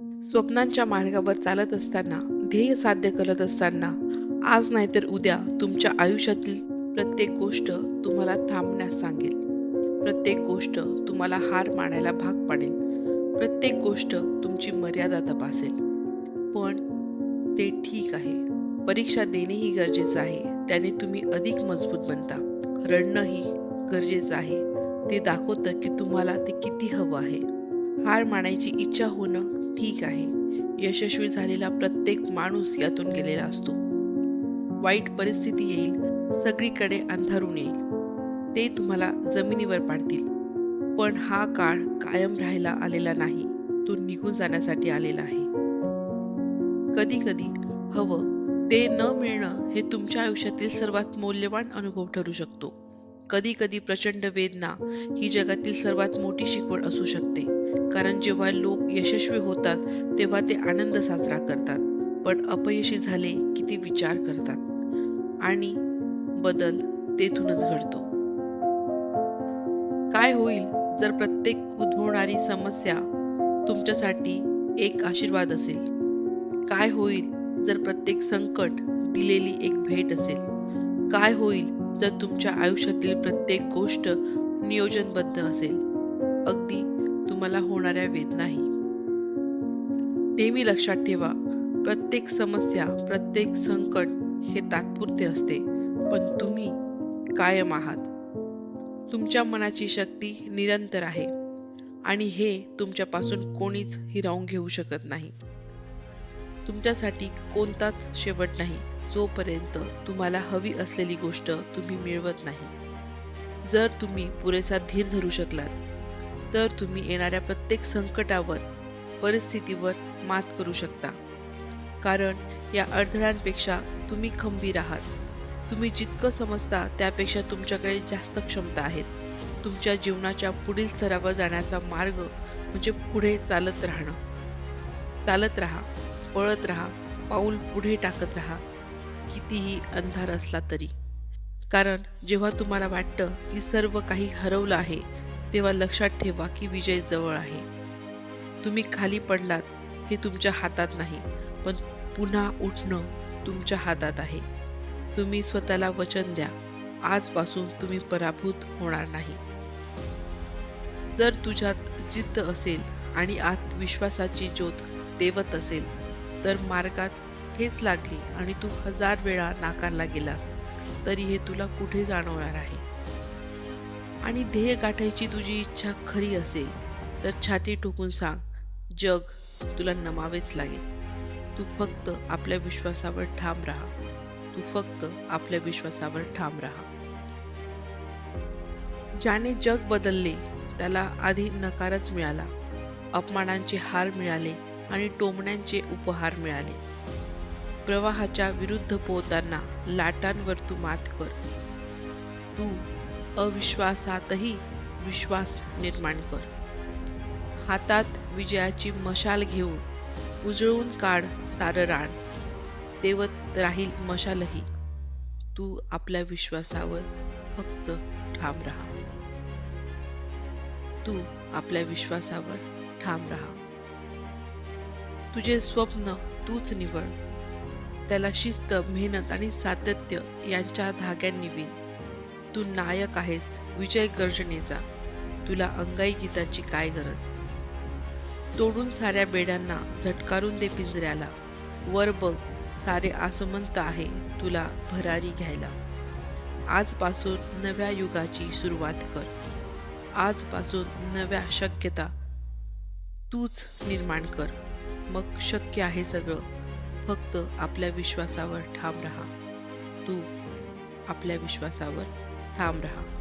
स्वप्नांच्या मार्गावर चालत असताना ध्येय साध्य करत असताना आज नाहीतर उद्या तुमच्या आयुष्यातील प्रत्येक गोष्ट तुम्हाला थांबण्यास सांगेल. प्रत्येक गोष्ट तुम्हाला हार मानायला भाग पाडेल. प्रत्येक गोष्ट तुमची मर्यादा तपासेल. पण ते ठीक आहे. परीक्षा देणेही गरजेचं आहे. त्याने तुम्ही अधिक मजबूत बनता. रडणंही गरजेचं आहे. ते दाखवतं की तुम्हाला ते किती हवं आहे. हार मानायची इच्छा होणं ठीक आहे. यशस्वी झालेला प्रत्येक माणूस यातून गेलेला असतो. वाईट परिस्थिती येईल सगळीकडे अंधारून येईल. ते तुम्हाला जमिनीवर पाडतील. पण हा काळ कायम राहायला आलेला नाही तो निघून जाण्यासाठी आलेला आहे. कधी कधी हवं ते न मिळणं हे तुमच्या आयुष्यातील सर्वात मौल्यवान अनुभव ठरू शकतो. कधी कधी प्रचंड वेदना ही जगातील सर्वात मोठी शिकवण असू शकते. कारण जेव्हा लोक यशस्वी होतात तेव्हा ते आनंद साजरा करतात. पण अपयशी झाले की ते विचार करतात. आणि बदल तेथूनच घडतो. काय होईल जर प्रत्येक उद्भवणारी समस्या तुमच्यासाठी एक आशीर्वाद असेल? काय होईल जर प्रत्येक संकट दिलेली एक भेट असेल? काय होईल जर तुमच्या आयुष्यातील प्रत्येक गोष्ट नियोजनबद्ध असेल? अगदी तुम्हाला होणाऱ्या वेदनाही. नेहमी लक्षात ठेवा प्रत्येक समस्या प्रत्येक संकट हे तात्पुरते असते पण तुम्ही कायम आहात. तुमच्या मनाची शक्ती निरंतर आहे आणि हे तुमच्यापासून कोणीच हिरावून घेऊ शकत नाही. तुमच्यासाठी कोणताच शेवट नाही जोपर्यंत तुम्हाला हवी असलेली गोष्ट तुम्ही मिळवत नाही. जर तुम्ही पुरेसा धीर धरू शकलात तर तुम्ही येणाऱ्या प्रत्येक संकटावर परिस्थितीवर मात करू शकता. कारण या अडथळ्यांपेक्षा तुम्ही खंबीर आहात. तुम्ही जितकं समजता त्यापेक्षा तुमच्याकडे जास्त क्षमता आहेत. तुमच्या जीवनाच्या पुढील स्तरावर जाण्याचा मार्ग म्हणजे पुढे चालत राहणं. चालत राहा पळत राहा पाऊल पुढे टाकत राहा. कितीही अंधार असला तरी. कारण जेव्हा तुम्हाला वाटतं की सर्व काही हरवलं आहे तेव्हा लक्षात ठेवा की विजय जवळ आहे. तुम्ही खाली पडलात हे तुमच्या हातात नाही पण पुन्हा उठणं तुमच्या हातात आहे. तुम्ही स्वतःला वचन द्या. आजपासून तुम्ही पराभूत होणार नाही. जर तुझ्यात जिद्द असेल आणि आत विश्वासाची ज्योत देवत असेल तर मार्गात ठेच लागली आणि तू हजार वेळा नाकारला गेलास तरी हे तुला कुठे जाणवणार आहे? आणि ध्येय गाठायची तुझी इच्छा खरी असेल तर छाती ठोकून सांग जग तुला नमावेच लागेल. तू फक्त आपल्या विश्वासावर ठाम राहा. तू फक्त आपल्या विश्वासावर ठाम राहा. ज्याने जग बदलले त्याला आधी नकारच मिळाला. अपमानांचे हार मिळाले आणि टोमण्यांचे उपहार मिळाले. प्रवाहाच्या विरुद्ध पोहताना लाटांवर तू मात कर. तू अविश्वासातही विश्वास निर्माण कर. हातात विजयाची मशाल घेऊन उजळून काढ सारं राण तेवत राहील मशालही. तू आपल्या विश्वासावर फक्त ठाम राहा. तू आपल्या विश्वासावर ठाम राहा. तुझे स्वप्न तूच निवड. त्याला शिस्त मेहनत आणि सातत्य यांच्या धाग्यांनी विण. तू नायक आहेस विजय गर्जनेचा. तुला अंगाई गीताची काय गरज? तोडून साऱ्या बेड्यांना झटकारून दे पिंजऱ्याला. वर बघ सारे आसमंत आहे तुला भरारी घ्यायला. आजपासून नव्या युगाची सुरुवात कर. आजपासून नव्या शक्यता तूच निर्माण कर. मग शक्य आहे सगळं. फक्त आपल्या विश्वासावर ठाम राहा. तू आपल्या विश्वासावर ठाम राहा